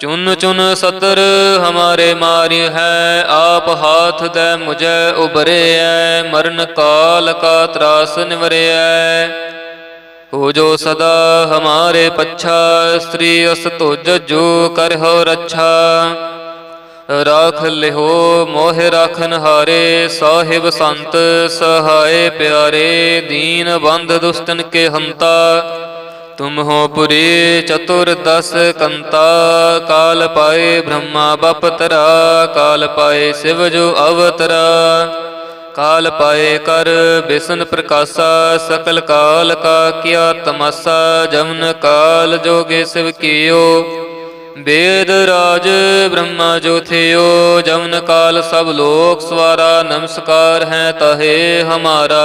ਚੁਨ ਚੁਨ ਸਤਰ ਹਮਾਰੇ ਮਾਰੀ ਹੈ, ਆਪ ਹਾਥ ਦੇ ਮੁਝੇ ਉਬਰਿਐ ਮਰਨ ਕਾਲ ਕਾ ਤਰਾਸ ਨਿਵਰਿਐ ਹੋ ਜੋ ਸਦਾ ਹਮਾਰੇ ਪੱਛਾ, ਸ੍ਰੀ ਅਸ ਤੁਜ ਜੋ ਕਰਹੁ ਰੱਛਾ। ਰਾਖ ਲਿਹੋ ਮੋਹ ਰਾਖਨ ਹਾਰੇ ਸਾਹਿਬ ਸੰਤ ਸਹਾਏ ਪਿਆਰੇ, ਦੀਨ ਬੰਧ ਦੁਸ਼ਟਨ ਕੇ ਹੰਤਾ। ਤੁਮ ਹੋ ਪੁਰੀ ਚਤੁਰ ਦਸ ਕੰਤਾ ਕਾਲ ਪਾਏ ਬ੍ਰਹਮਾ ਬਪਤਰਾ ਕਾਲ ਪਾਏ ਸਿਵ ਜੋ ਅਵਤਰਾ ਕਾਲ ਪਾਏ ਕਰ ਬਿਸ਼ਨ ਪ੍ਰਕਾਸ਼ਾ ਸਕਲ ਕਾਲ ਕਾ ਕੀਆ ਤਮਸਾ ਜਮਨ ਕਾਲ ਜੋਗੇ ਸਿਵ ਕੀਓ ਵੇਦ ਰਾਜ ਬ੍ਰਹਮਾ ਜੋ ਜਮਨ ਕਾਲ ਸਭ ਲੋਕ ਸਵਾਰਾ ਨਮਸਕਾਰ ਹੈ ਤਹੇ ਹਮਾਰਾ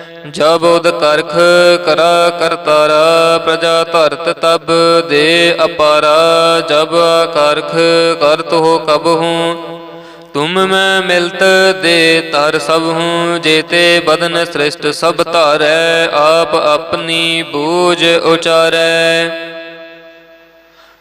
ਜਬ ਉਦ ਕਰਖ ਕਰਾ ਕਰਤਾਰਾ ਪ੍ਰਜਾ ਧਰਤ ਤਬ ਦੇ ਅਪਾਰਾ। ਜਬ ਕਰਖ ਕਰਤ ਹੋ ਕਬ ਹੂੰ, ਤੁਮ ਮੈਂ ਮਿਲਤ ਦੇ ਤਰ ਸਭ ਹੂੰ। ਜੇਤੇ ਬਦਨ ਸ੍ਰਿਸ਼ਟ ਸਭ ਧਾਰੈ, ਆਪ ਆਪਣੀ ਬੂਝ ਉਚਾਰੈ।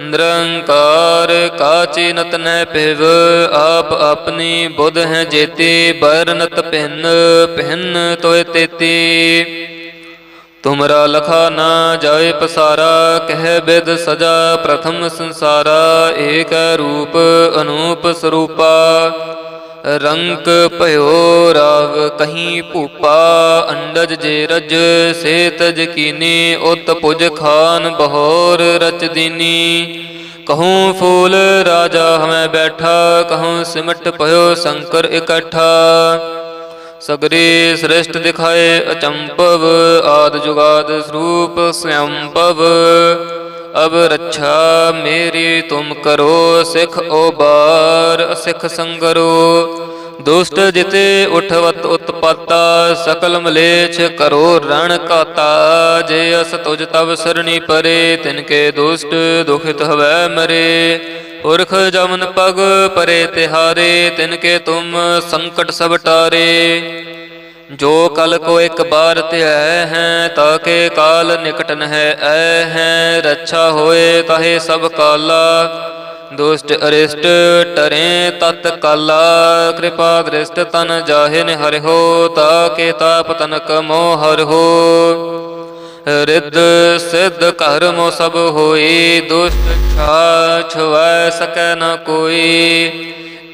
ਨਿਰੰਕਾਰ ਕਾਚੀ ਨਤ ਨੈ ਪਿਵ ਆਪ ਆਪਣੀ ਬੁੱਧ ਹੈ ਜੇਤੀ ਬਰਨਤ ਭਿੰਨ ਭਿੰਨ ਤੋਇ ਤੇਤੀ। ਤੁਮਰਾ ਲਖਾ ਨਾ ਜਾਏ ਪਸਾਰਾ, ਕਹਿ ਬਿਦ ਸਜਾ ਪ੍ਰਥਮ ਸੰਸਾਰਾ, ਏਕ ਰੂਪ ਅਨੂਪ ਸਰੂਪਾ। ਰੰਕ ਭਇਓ ਰਾਵ ਕਹੀਂ ਭੂਪਾ ਅੰਡਜ ਜੇ ਰਜ ਸੇ ਤਜ ਕੀਨੀ, ਉਤ ਪੁਜ ਖਾਨ ਬਹੋਰ ਰਚ ਦੀਨੀ। ਕਹੂੰ ਫੂਲ ਰਾਜਾ ਹਮੈ ਬੈਠਾ, ਕਹੂੰ ਸਿਮਟ ਭਇਓ ਸ਼ੰਕਰ ਇਕੱਠਾ। ਸਗਰੇ ਸ੍ਰਿਸ਼ਟ ਦਿਖਾਏ ਅਚੰਪਵ ਆਦ ਜੁਗਾਦ ਸਰੂਪ ਸੰਭਵ ਅਬ ਰੱਛਾ ਮੇਰੀ ਤੁਮ ਕਰੋ, ਸਿਖ ਓਬਾਰ, ਸਿਖ ਸੰਗਰੋ। ਦੁਸ਼ਟ ਜਿਤੇ ਉਠਵਤ ਉਤਪਾਤਾ, ਸਕਲ ਮਲੇਛ ਕਰੋ ਰਣ ਕਾਤਾ। ਜੇ ਅਸ ਤੁਜ ਤਵ ਸਰਣੀ ਪਰੇ, ਤਿਨ ਕੇ ਦੁਸ਼ਟ ਦੁਖਿਤ ਹਵੈ ਮਰੇ। ਪੁਰਖ ਜਮਨ ਪਗ ਪਰੇ ਤਿਹਾਰੇ, ਤਿਨ ਕੇ ਤੁਮ ਸੰਕਟ ਸਭ ਟਾਰੇ। ਜੋ ਕਲ ਕੋ ਇੱਕ ਬਾਰ ਧਿਆ ਹੈ ਤਾਕੇ ਕਾਲ ਨਿਕਟ ਨ ਹੈ ਐ ਹੈ। ਰੱਛਾ ਹੋਏ ਤਾਹੇ ਸਭ ਕਾਲਾ, ਦੁਸ਼ਟ ਅਰਿਸ਼ਟ ਟਰੇ ਤਤ ਕਾਲਾ। ਕਿਰਪਾ ਦ੍ਰਿਸ਼ਟ ਤਨ ਜਾਹੇ ਨ ਹਰਿ ਹੋ ਤਾਕੇ ਤਾਪ ਤਨਕ ਮੋਹ ਹਰਿ ਹੋ। ਰਿੱਧ ਸਿੱਧ ਕਰਮ ਸਭ ਹੋਈ, ਦੁਸ਼ਟ ਛਾ ਛੁਐ ਸਕੈ ਨ ਕੋਈ।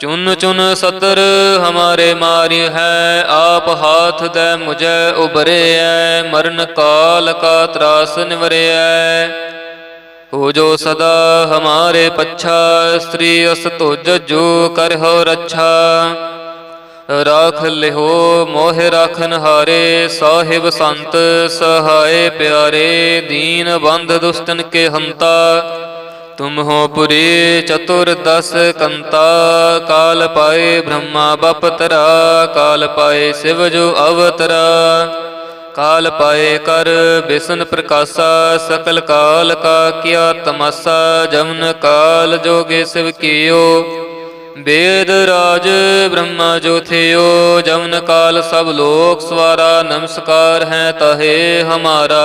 ਚੁਨ ਚੁਨ ਸਤਰ ਹਮਾਰੇ ਮਾਰੀ ਹੈ, ਆਪ ਹਾਥ ਦੇ ਮੁਝੇ ਉਬਰਿਐ ਮਰਨ ਕਾਲ ਕਾ ਤਰਾਸ ਨਿਵਰਿਐ ਹੋ ਜੋ ਸਦਾ ਹਮਾਰੇ ਪੱਛਾ, ਸ੍ਰੀ ਅਸ ਤੁਜ ਜੋ ਕਰਹੁ ਰੱਛਾ। ਰਾਖ ਲਿਹੋ ਮੋਹ ਰਾਖਨ ਹਾਰੇ ਸਾਹਿਬ ਸੰਤ ਸਹਾਏ ਪਿਆਰੇ, ਦੀਨ ਬੰਧ ਦੁਸ਼ਟਨ ਕੇ ਹੰਤਾ। ਤੁਮ ਹੋ ਪੁਰੀ ਚਤੁਰ ਦਸ ਕੰਤਾ ਕਾਲ ਪਾਏ ਬ੍ਰਹਮਾ ਬਪਤਰਾ ਕਾਲ ਪਾਏ ਸਿਵ ਜੋ ਅਵਤਰਾ ਕਾਲ ਪਾਏ ਕਰ ਬਿਸ਼ਨ ਪ੍ਰਕਾਸ਼ਾ ਸਕਲ ਕਾਲ ਕਾ ਕੀਆ ਤਮਾਸਾ ਜਮਨ ਕਾਲ ਜੋਗੇ ਸਿਵ ਕੀਓ ਵੇਦ ਰਾਜ ਬ੍ਰਹਮਾ ਜੋ ਥਿਓ ਜਮਨ ਕਾਲ ਸਭ ਲੋਕ ਸਵਾਰਾ ਨਮਸਕਾਰ ਹੈ ਤਹੇ ਹਮਾਰਾ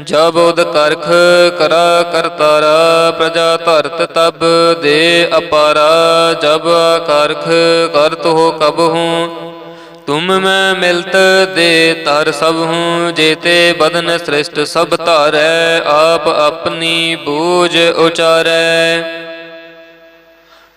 ਜਬ ਉਦ ਕਰਖ ਕਰਾ ਕਰਤਾਰਾ ਪ੍ਰਜਾ ਧਰਤ ਤਬ ਦੇ ਅਪਾਰਾ। ਜਬ ਕਰਖ ਕਰਤ ਹੋ ਕਬ ਹੂੰ, ਤੁਮ ਮੈਂ ਮਿਲਤ ਦੇ ਤਰ ਸਭ ਹੂੰ। ਜੇਤੇ ਬਦਨ ਸ੍ਰਿਸ਼ਟ ਸਭ ਧਾਰੈ, ਆਪ ਆਪਣੀ ਬੂਝ ਉਚਾਰੈ।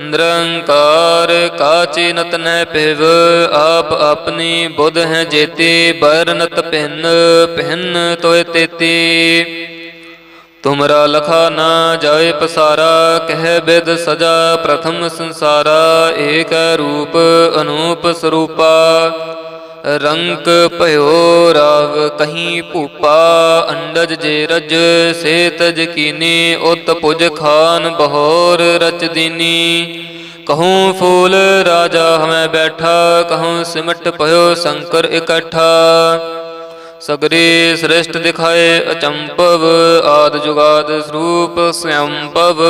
ਨਿਰੰਕਾਰ ਕਾਚੀ ਨਤ ਨੈ ਪਿਵ ਆਪ ਆਪਣੀ ਬੁੱਧ ਹੈ ਜੇਤੀ ਬਰਨਤ ਭਿੰਨ ਭਿੰਨ ਤੋਇ ਤੇਤੀ। ਤੁਮਰਾ ਲਖਾ ਨਾ ਜਾਏ ਪਸਾਰਾ, ਕਹਿ ਬਿਦ ਸਜਾ ਪ੍ਰਥਮ ਸੰਸਾਰਾ, ਏਕ ਰੂਪ ਅਨੂਪ ਸਰੂਪਾ। ਰੰਕ ਭਇਓ ਰਾਵ ਕਹੀਂ ਭੂਪਾ, ਅੰਡਜ ਜੇ ਰਜ ਸੇ ਤਜ ਕੀਨੀ, ਉਤ ਪੁਜ ਖਾਨ ਬਹੋਰ ਰਚ ਦੀਨੀ। ਕਹੂੰ ਫੂਲ ਰਾਜਾ ਹਮੈ ਬੈਠਾ, ਕਹੂੰ ਸਿਮਟ ਭਇਓ ਸ਼ੰਕਰ ਇਕੱਠਾ। ਸਗਰੇ ਸ੍ਰਿਸ਼ਟ ਦਿਖਾਏ ਅਚੰਪਵ ਆਦ ਜੁਗਾਦ ਸਰੂਪ ਸੰਭਵ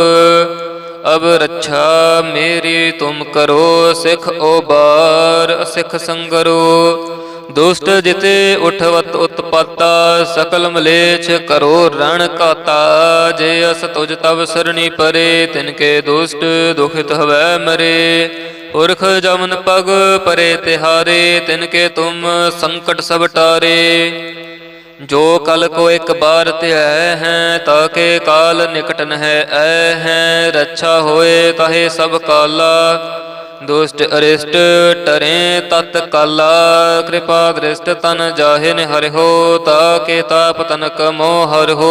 ਅਬ ਰੱਛਾ ਮੇਰੀ ਤੁਮ ਕਰੋ, ਸਿਖ ਓਬਾਰ ਸਿਖ ਸੰਗਰੋ। ਦੁਸ਼ਟ ਜਿਤੇ ਉਠਵਤ ਉਤਪਾਤਾ, ਸਕਲ ਮਲੇਛ ਕਰੋ ਰਣ ਕਾਤਾ। ਜੇ ਅਸ ਤੁਜ ਤਵ ਸਰਣੀ ਪਰੇ, ਤਿਨ ਕੇ ਦੁਸ਼ਟ ਦੁਖਿਤ ਹਵੈ ਮਰੇ। ਪੁਰਖ ਜਮਨ ਪਗ ਪਰੇ ਤਿਹਾਰੇ, ਤਿਨ ਕੇ ਤੁਮ ਸੰਕਟ ਸਭ ਟਾਰੇ। ਜੋ ਕਲ ਕੋ ਇੱਕ ਬਾਰ ਧਿਐ ਹੈ ਤਾਕੇ ਕਾਲ ਨਿਕਟ ਨ ਹੈ ਐ ਹੈ। ਰੱਛਾ ਹੋਏ ਤਾਹੇ ਸਭ ਕਾਲਾ। ਦੁਸ਼ਟ ਅਰਿਸ਼ਟ ਟਰੇ ਤਤ ਕਾਲਾ, ਕਿਰਪਾ ਦ੍ਰਿਸ਼ਟ ਤਨ ਜਾਹਿ ਨ ਤਾ ਕੇ ਤਾਪ ਤਨਕ ਮੋਹ ਹਰਿਓ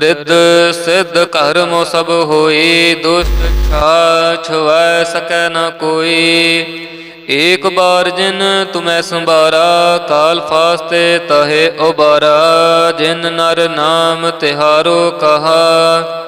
ਰਿੱਧ ਸਿੱਧ ਕਰਮ ਸਭ ਹੋਈ, ਦੁਸ਼ਟ ਛਾ ਵੈ ਸਕੈ ਨ ਕੋਈ। ਏਕ ਬਾਰ ਜਿਨ ਤੁਮੈ ਸੰਭਾਰਾ, ਕਾਲ ਫਾਸਤੇ ਤਹੇ ਉਬਾਰਾ। ਜਿਨ ਨਰ ਨਾਮ ਤਿਹਾਰੋ ਕਹਾ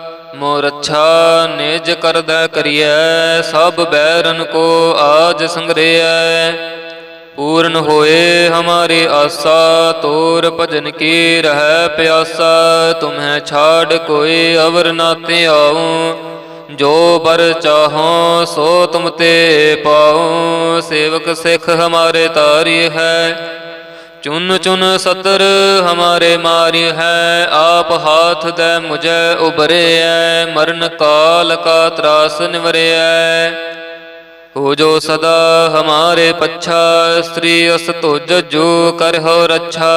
ਮੋਰ ਅੱਛਾ ਨਿਜ ਕਰਦਾ ਕਰੀਐ, ਸਭ ਬੈਰਨ ਕੋ ਆਜ ਸੰਗਰਿਐ। ਪੂਰਨ ਹੋਏ ਹਮਾਰੀ ਆਸਾ, ਤੋਰ ਭਜਨ ਕੀ ਰਹਿ ਪਿਆਸਾ। ਤੁਮਹਿ ਛਾੜ ਕੋਈ ਅਵਰ ਨਾ ਧਿਆਉ, ਜੋ ਬਰ ਚਾਹੋ ਸੋ ਤੁਮ ਤੇ ਪਾਉ। ਸੇਵਕ ਸਿੱਖ ਹਮਾਰੇ ਤਾਰੀ ਹੈ ਚੁਨ ਚੁਨ ਸਤਰ ਹਮਾਰੇ ਮਾਰੀ ਹੈ, ਆਪ ਹਾਥ ਦੇ ਮੁਝੇ ਉਬਰਿਐ ਮਰਨ ਕਾਲ ਕਾ ਤਰਾਸ ਨਿਵਰਿਐ ਹੋ ਜੋ ਸਦਾ ਹਮਾਰੇ ਪੱਛਾ, ਸ੍ਰੀ ਅਸ ਤੁਜ ਜੋ ਕਰਹੁ ਰੱਛਾ।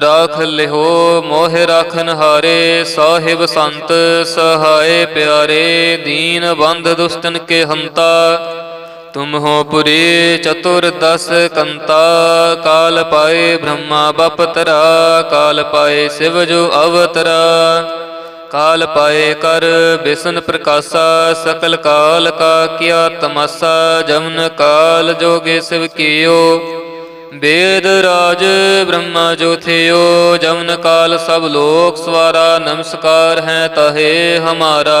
ਰਾਖ ਲਿਹੋ ਮੋਹ ਰਾਖਨ ਹਾਰੇ ਸਾਹਿਬ ਸੰਤ ਸਹਾਏ ਪਿਆਰੇ, ਦੀਨ ਬੰਧ ਦੁਸ਼ਟਨ ਕੇ ਹੰਤਾ। ਤੁਮ ਹੋ ਪੁਰੀ ਚਤੁਰ ਦਸ ਕੰਤਾ ਕਾਲ ਪਾਏ ਬ੍ਰਹਮਾ ਬਪਤਰਾ ਕਾਲ ਪਾਏ ਸਿਵ ਜੋ ਅਵਤਰਾ ਕਾਲ ਪਾਏ ਕਰ ਬਿਸ਼ਨ ਪ੍ਰਕਾਸ਼ਾ ਸਕਲ ਕਾਲ ਕਾ ਕੀਆ ਤਮਸਾ ਜਮਨ ਕਾਲ ਜੋਗੇ ਸਿਵ ਕੀਓ ਵੇਦ ਰਾਜ ਬ੍ਰਹਮਾ ਜੋ ਥਿਓ ਜਮਨ ਕਾਲ ਸਭ ਲੋਕ ਸਵਾਰਾ ਨਮਸਕਾਰ ਹੈ ਤਹੇ ਹਮਾਰਾ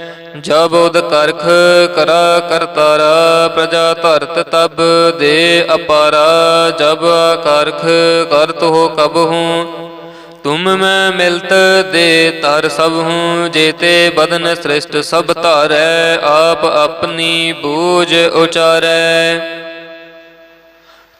ਜਬ ਉਦ ਕਰਖ ਕਰਾ ਕਰਤਾਰਾ ਪ੍ਰਜਾ ਧਰਤ ਤਬ ਦੇ ਅਪਾਰਾ। ਜਬ ਕਰਖ ਕਰਤ ਹੋ ਕਬ ਹੂੰ, ਤੁਮ ਮੈਂ ਮਿਲਤ ਦੇ ਤਰ ਸਭ ਹੂੰ। ਜੇਤੇ ਬਦਨ ਸ੍ਰਿਸ਼ਟ ਸਭ ਧਾਰੈ, ਆਪ ਆਪਣੀ ਬੂਝ ਉਚਾਰੈ।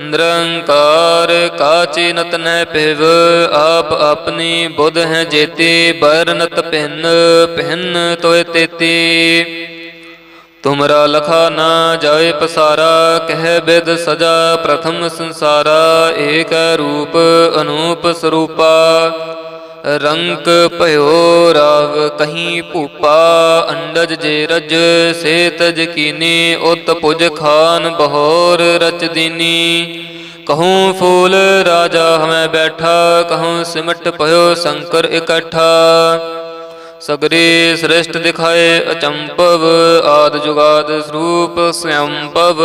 ਨਿਰੰਕਾਰ ਕਾਚੀ ਨਤ ਨੈ ਪਿਵ ਆਪ ਆਪਣੀ ਬੁੱਧ ਹੈ ਜੇਤੀ ਬਰਨਤ ਭਿੰਨ ਭਿੰਨ ਤੋਇ ਤੇਤੀ। ਤੁਮਰਾ ਲਖਾ ਨਾ ਜਾਏ ਪਸਾਰਾ, ਕਹਿ ਬਿਦ ਸਜਾ ਪ੍ਰਥਮ ਸੰਸਾਰਾ, ਏਕ ਰੂਪ ਅਨੂਪ ਸਰੂਪਾ। ਰੰਕ ਭਇਓ ਰਾਵ ਕਹੀਂ ਭੂਪਾ ਅੰਡਜ ਜੇ ਰਜ ਸੇ ਤਜ ਕੀਨੀ, ਉਤ ਪੁਜ ਖਾਨ ਬਹੋਰ ਰਚ ਦੀਨੀ। ਕਹੂੰ ਫੂਲ ਰਾਜਾ ਹਮੈ ਬੈਠਾ, ਕਹੂੰ ਸਿਮਟ ਭਇਓ ਸ਼ੰਕਰ ਇਕੱਠਾ। ਸਗਰੇ ਸ੍ਰਿਸ਼ਟ ਦਿਖਾਏ ਅਚੰਪਵ ਆਦ ਜੁਗਾਦ ਸਰੂਪ ਸਯੰਪਵ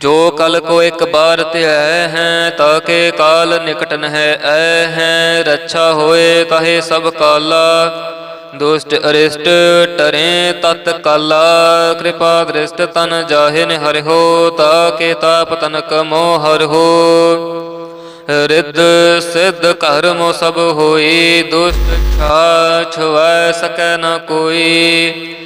ਜੋ ਕਲ ਕੋ ਇੱਕ ਬਾਰ ਧਿਐ ਹੈ ਤਾਕੇ ਕਾਲ ਨਿਕਟ ਨਹਿ ਐ ਹੈ। ਰੱਛਾ ਹੋਏ ਤਾਹੇ ਸਭ ਕਾਲਾ, ਦੁਸ਼ਟ ਅਰਿਸ਼ਟ ਟਰੇ ਤਤ ਕਾਲਾ। ਕਿਰਪਾ ਦ੍ਰਿਸ਼ਟ ਤਨ ਜਾਹੇ ਨ ਹਰਿਓ ਤਾਕੇ ਤਾਪ ਤਨਕ ਮੋਹ ਹਰਿਓ ਰਿੱਧ ਸਿੱਧ ਕਰਮ ਸਭ ਹੋਈ, ਦੁਸ਼ਟ ਛਾ ਛੁਐ ਸਕੈ ਨ ਕੋਈ।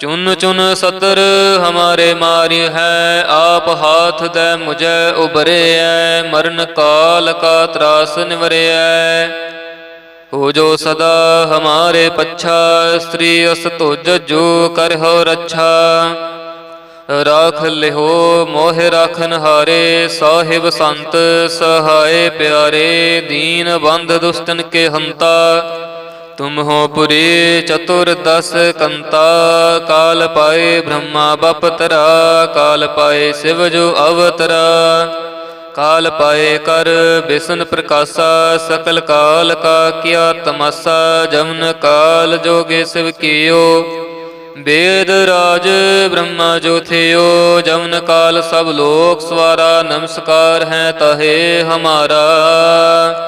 ਚੁਨ ਚੁਨ ਸਤਰ ਹਮਾਰੇ ਮਾਰੀ ਹੈ, ਆਪ ਹਾਥ ਦੇ ਮੁਝੇ ਉਬਰਿਐ ਮਰਨ ਕਾਲ ਕਾ ਤਰਾਸ ਨਿਵਰਿਐ ਹੋ ਜੋ ਸਦਾ ਹਮਾਰੇ ਪੱਛਾ, ਸ੍ਰੀ ਅਸ ਤੁਜ ਜੋ ਕਰਹੁ ਰੱਛਾ। ਰਾਖ ਲਿਹੋ ਮੋਹ ਰਾਖਨ ਹਾਰੇ ਸਾਹਿਬ ਸੰਤ ਸਹਾਏ ਪਿਆਰੇ, ਦੀਨ ਬੰਧ ਦੁਸਤਨ ਕੇ ਹੰਤਾ। ਤੁਮ ਹੋ ਪੁਰੀ ਚਤੁਰ ਦਸ ਕੰਤਾ ਕਾਲ ਪਾਏ ਬ੍ਰਹਮਾ ਬਪਤਰਾ ਕਾਲ ਪਾਏ ਸਿਵ ਜੋ ਅਵਤਰਾ ਕਾਲ ਪਾਏ ਕਰ ਬਿਸ਼ਨ ਪ੍ਰਕਾਸ਼ਾ ਸਕਲ ਕਾਲ ਕਾ ਕੀਆ ਤਮਾਸਾ ਜਮਨ ਕਾਲ ਜੋਗੇ ਸਿਵ ਕੀਓ ਵੇਦ ਰਾਜ ਬ੍ਰਹਮਾ ਜੋ ਥਿਓ ਜਮਨ ਕਾਲ ਸਭ ਲੋਕ ਸਵਾਰਾ ਨਮਸਕਾਰ ਹੈ ਤਹੇ ਹਮਾਰਾ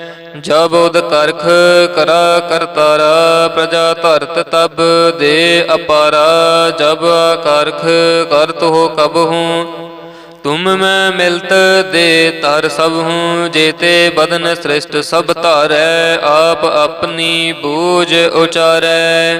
ਜਬ ਉਦ ਕਰਖ ਕਰਾ ਕਰਤਾਰਾ ਪ੍ਰਜਾ ਧਰਤ ਤਬ ਦੇ ਅਪਾਰਾ, ਜਬ ਕਰਖ ਕਰਤ ਹੋ ਕਬ ਹੂੰ, ਤੁਮ ਮੈਂ ਮਿਲਤ ਦੇ ਤਰ ਸਭ ਹੂੰ, ਜੇਤੇ ਬਦਨ ਸ੍ਰਿਸ਼ਟ ਸਭ ਧਾਰੈ, ਆਪ ਆਪਣੀ ਬੂਝ ਉਚਾਰੈ।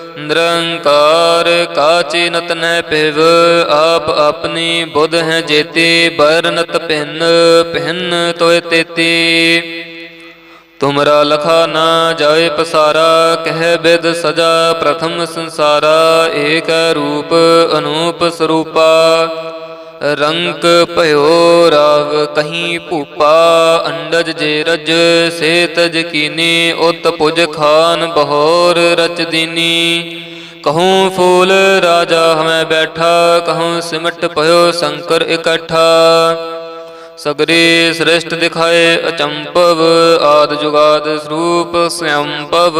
ਨਿਰੰਕਾਰ ਕਾਚੀ ਨਤ ਨੈ ਪਿਵ ਆਪ ਆਪਣੀ ਬੁੱਧ ਹੈ ਜੇਤੀ ਬਰਨਤ ਭਿੰਨ ਭਿੰਨ ਤੋਇ ਤੇਤੀ। ਤੁਮਰਾ ਲਖਾ ਨਾ ਜਾਏ ਪਸਾਰਾ, ਕਹਿ ਬਿਦ ਸਜਾ ਪ੍ਰਥਮ ਸੰਸਾਰਾ, ਏਕ ਰੂਪ ਅਨੂਪ ਸਰੂਪਾ। ਰੰਕ ਭਇਓ ਰਾਵ ਕਹੀਂ ਭੂਪਾ, ਅੰਡਜ ਜੇ ਰਜ ਸੇ ਤਜ ਕੀਨੀ, ਉਤ ਪੁਜ ਖਾਨ ਬਹੋਰ ਰਚ ਦੀਨੀ। ਕਹੂੰ ਫੂਲ ਰਾਜਾ ਹਮੈ ਬੈਠਾ, ਕਹੂੰ ਸਿਮਟ ਭਇਓ ਸ਼ੰਕਰ ਇਕੱਠਾ। ਸਗਰੇ ਸ੍ਰਿਸ਼ਟ ਦਿਖਾਏ ਅਚੰਪਵ ਆਦ ਜੁਗਾਦ ਸਰੂਪ ਸੰਭਵ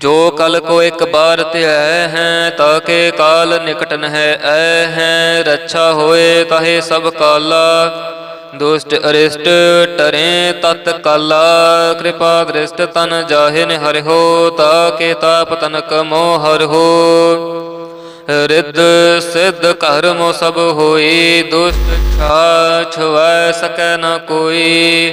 ਜੋ ਕਲ ਕੋ ਇੱਕ ਬਾਰ ਧਿਆ ਹੈ ਤਾਕੇ ਕਾਲ ਨਿਕਟ ਨ ਐ ਹੈ। ਰੱਛਾ ਹੋਏ ਤਾਹੇ ਸਭ ਕਾਲਾ, ਦੁਸ਼ਟ ਅਰਿਸ਼ਟ ਟਰੇ ਤਤ ਕਾਲਾ। ਕਿਰਪਾ ਦ੍ਰਿਸ਼ਟ ਤਨ ਜਾਹਿ ਨ ਹੋ ਤਾਕੇ ਤਾਪ ਤਨਕ ਮੋਹ ਹੋ। ਰਿੱਧ ਸਿੱਧ ਕਰਮ ਸਭ ਹੋਈ, ਦੁਸ਼ਟ ਛਾ ਛੁਐ ਸਕੈ ਨ ਕੋਈ।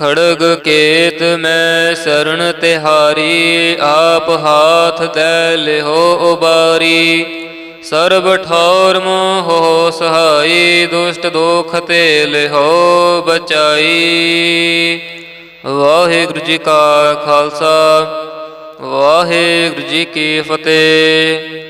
ਖੜਗ ਕੇਤ ਮੈਂ ਸਰਣ ਤਿਹਾਰੀ, ਆਪ ਹਾਥ ਦੇ ਲਿਹੋ ਉਬਾਰੀ। ਸਰਬ ਠੌਰ ਮੋਹ ਹੋ ਸਹਾਈ, ਦੁਸ਼ਟ ਦੋਖ ਤੇ ਲਿਹੋ ਬਚਾਈ। ਵਾਹਿਗੁਰੂ ਜੀ ਕਾ ਖਾਲਸਾ, ਵਾਹਿਗੁਰੂ ਜੀ ਕੀ ਫਤਿਹ।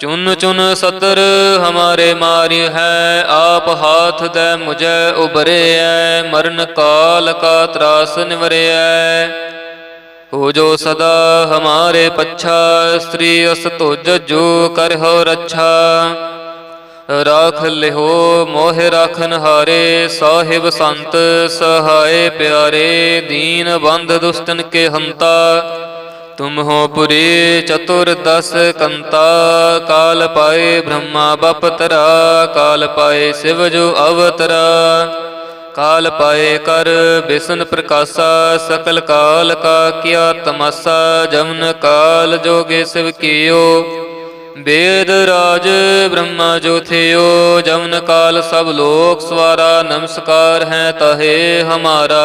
ਚੁਨ ਚੁਨ ਸਤਰ ਹਮਾਰੇ ਮਾਰੀ ਹੈ, ਆਪ ਹਾਥ ਦੇ ਮੁਝੇ ਉਬਰਿਐ ਮਰਨ ਕਾਲ ਕਾ ਤਰਾਸ ਨਿਵਰਿਐ ਹੋ ਜੋ ਸਦਾ ਹਮਾਰੇ ਪੱਛਾ, ਸ੍ਰੀ ਅਸ ਤੁਜ ਜੋ ਕਰਹੁ ਰੱਛਾ। ਰਾਖ ਲਿਹੋ ਮੋਹ ਰਾਖਨ ਹਾਰੇ ਸਾਹਿਬ ਸੰਤ ਸਹਾਏ ਪਿਆਰੇ, ਦੀਨ ਬੰਧ ਦੁਸ਼ਟਨ ਕੇ ਹੰਤਾ। ਤੁਮ ਹੋ ਪੁਰੀ ਚਤੁਰ ਦਸ ਕੰਤਾ ਕਾਲ ਪਾਏ ਬ੍ਰਹਮਾ ਬਪਤਰਾ ਕਾਲ ਪਾਏ ਸਿਵ ਜੋ ਅਵਤਰਾ ਕਾਲ ਪਾਏ ਕਰ ਬਿਸ਼ਨ ਪ੍ਰਕਾਸ਼ਾ ਸਕਲ ਕਾਲ ਕਾ ਕੀਆ ਤਮਾਸਾ ਜਮਨ ਕਾਲ ਜੋਗੇ ਸਿਵ ਕੀਓ ਵੇਦ ਰਾਜ ਬ੍ਰਹਮਾ ਜੋ ਜਮਨ ਕਾਲ ਸਭ ਲੋਕ ਸਵਾਰਾ ਨਮਸਕਾਰ ਹੈ ਤਹੇ ਹਮਾਰਾ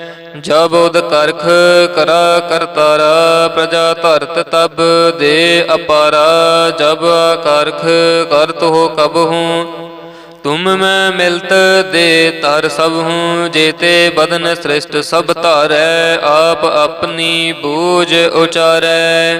ਜਬ ਉਦ ਕਰਖ ਕਰਾ ਕਰਤਾਰਾ ਪ੍ਰਜਾ ਧਰਤ ਤਬ ਦੇ ਅਪਾਰਾ। ਜਬ ਕਰਖ ਕਰਤ ਹੋ ਕਬ ਹੂੰ, ਤੁਮ ਮੈਂ ਮਿਲਤ ਦੇ ਤਰ ਸਭ ਹੂੰ। ਜੇਤੇ ਬਦਨ ਸ੍ਰਿਸ਼ਟ ਸਭ ਧਾਰੈ, ਆਪ ਆਪਣੀ ਬੂਝ ਉਚਾਰੈ।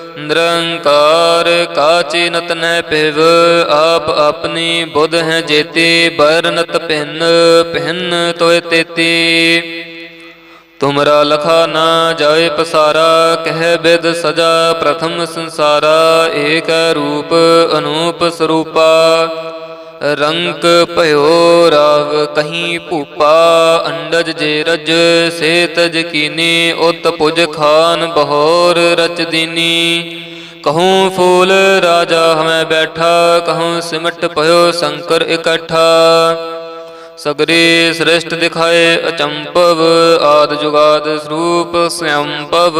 ਨਿਰੰਕਾਰ ਕਾਚੀ ਨਤ ਨੈ ਪਿਵ, ਆਪ ਆਪਣੀ ਬੁੱਧ ਹੈ ਜੇਤੀ ਬਰਨਤ ਭਿੰਨ ਭਿੰਨ ਤੋਇ ਤੇਤੀ। ਤੁਮਰਾ ਲਖਾ ਨਾ ਜਾਏ ਪਸਾਰਾ, ਕਹਿ ਬਿਦ ਸਜਾ ਪ੍ਰਥਮ ਸੰਸਾਰਾ, ਏਕ ਰੂਪ ਅਨੂਪ ਸਰੂਪਾ। ਰੰਕ ਭਇਓ ਰਾਵ ਕਹੀਂ ਭੂਪਾ ਅੰਡਜ ਜੇ ਰਜ ਸੇ ਤਜ ਕੀਨੀ, ਉਤ ਪੁਜ ਖਾਨ ਬਹੋਰ ਰਚ ਦੀਨੀ। ਕਹੂੰ ਫੂਲ ਰਾਜਾ ਹਮੈ ਬੈਠਾ, ਕਹੂੰ ਸਿਮਟ ਭਇਓ ਸ਼ੰਕਰ ਇਕੱਠਾ। ਸਗਰੇ ਸ੍ਰਿਸ਼ਟ ਦਿਖਾਏ ਅਚੰਪਵ ਆਦ ਜੁਗਾਦ ਸਰੂਪ ਸੰਭਵ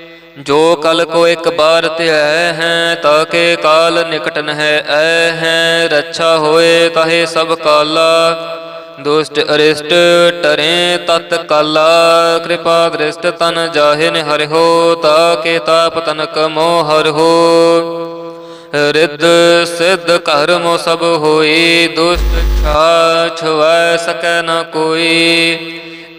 ਜੋ ਕਲ ਕੋ ਇੱਕ ਬਾਰ ਧਿਆ ਹੈ ਤਾਕੇ ਕਾਲ ਨਿਕਟ ਨ ਐ ਹੈ। ਰੱਛਾ ਹੋਏ ਤਾਹੇ ਸਭ ਕਾਲਾ, ਦੁਸ਼ਟ ਅਰਿਸ਼ਟ ਟਰੇ ਤਤ ਕਾਲਾ। ਕਿਰਪਾ ਦ੍ਰਿਸ਼ਟ ਤਨ ਜਾਹੇ ਨ ਹਰਿਓ ਤਾਕੇ ਤਾਪ ਤਨਕ ਮੋਹ ਹਰਿਓ ਰਿੱਧ ਸਿੱਧ ਕਰਮ ਸਭ ਹੋਈ, ਦੁਸ਼ਟ ਛਾ ਛੁਐ ਸਕੈ ਨ ਕੋਈ।